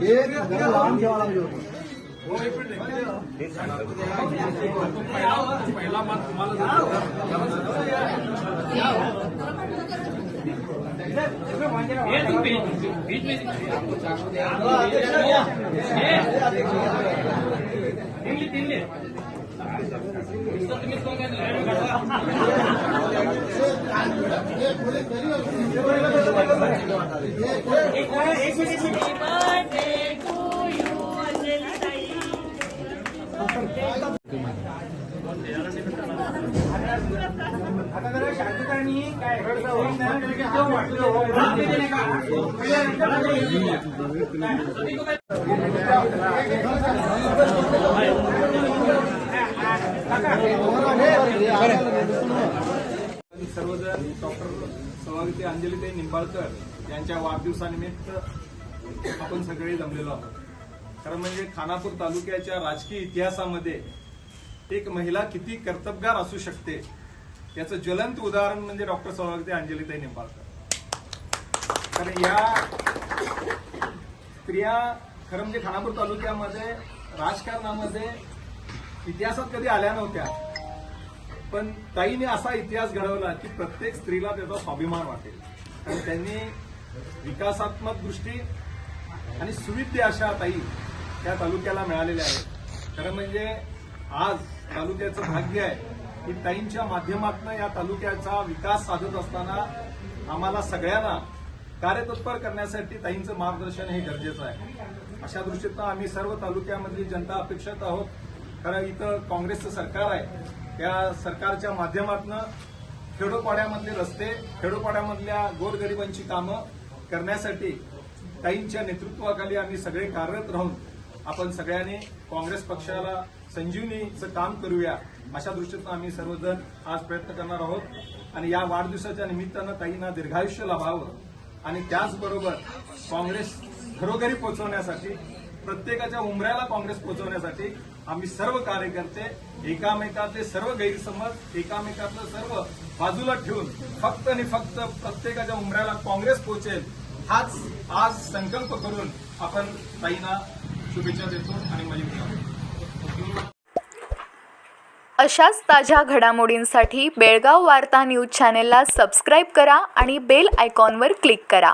ये Happy birthday! सर्वजण doctor सभापती अंजलीताई निंबाळकर यांच्या वाढदिवसानिमित्त आपण सगळे जमलेलो आहोत. खरं म्हणजे खानापूर तालुक्याच्या राजकीय इतिहासामध्ये एक महिला किती कर्तबगार असू शकते याचं ज्वलंत उदाहरण म्हणजे डॉक्टर सौभाग्यते अंजलीताई निंबाळकर. कारण या स्त्रिया खरं म्हणजे खानापूर तालुक्यामध्ये राजकारणामध्ये इतिहासात कधी आल्या नव्हत्या. पण ताईने असा इतिहास घडवला की प्रत्येक स्त्रीला त्याचा स्वाभिमान वाटेल. आणि त्यांनी विकासात्मक दृष्टी आणि सुविद्य अशा ताई त्या तालुक्याला मिळालेल्या आहेत. खरं म्हणजे आज तालुक्याचं भाग्य आहे. की ताईंच्या माध्यमातून या तालुक्याचा विकास साधत असताना आम्हाला सगळ्यांना कार्यतत्पर करण्यासाठी ताईंचं मार्गदर्शन हे गरजेचं आहे. अशा दृष्टीनं आम्ही सर्व तालुक्यामधली जनता अपेक्षित आहोत. कारण इथं काँग्रेसचं सरकार आहे. त्या सरकारच्या माध्यमातून खेडोपाड्यामधले रस्ते खेडोपाड्यामधल्या गोरगरिबांची कामं करण्यासाठी ताईंच्या नेतृत्वाखाली आम्ही सगळे कार्यरत राहून आपण सगळ्यांनी काँग्रेस पक्षाला संजीवनीचं काम करूया अशा दृष्टीतून आम्ही सर्वजण आज प्रयत्न करणार आहोत. आणि या वाढदिवसाच्या निमित्तानं ताईंना दीर्घायुष्य लाभावं. आणि त्याचबरोबर काँग्रेस घरोघरी पोहोचवण्यासाठी प्रत्येकाच्या उमऱ्याला काँग्रेस पोहोचवण्यासाठी आम्ही सर्व कार्यकर्ते एकामेकातले सर्व गैरसमज एकामेकातलं सर्व बाजूला ठेवून फक्त आणि फक्त प्रत्येकाच्या उमऱ्याला काँग्रेस पोहोचेल हाच आज संकल्प करून आपण ताईंना शुभेच्छा देतो आणि मलिक अशाच ताज्या घडामोडींसाठी बेळगाव वार्ता न्यूज चॅनेलला सबस्क्राईब करा आणि बेल आयकॉनवर क्लिक करा.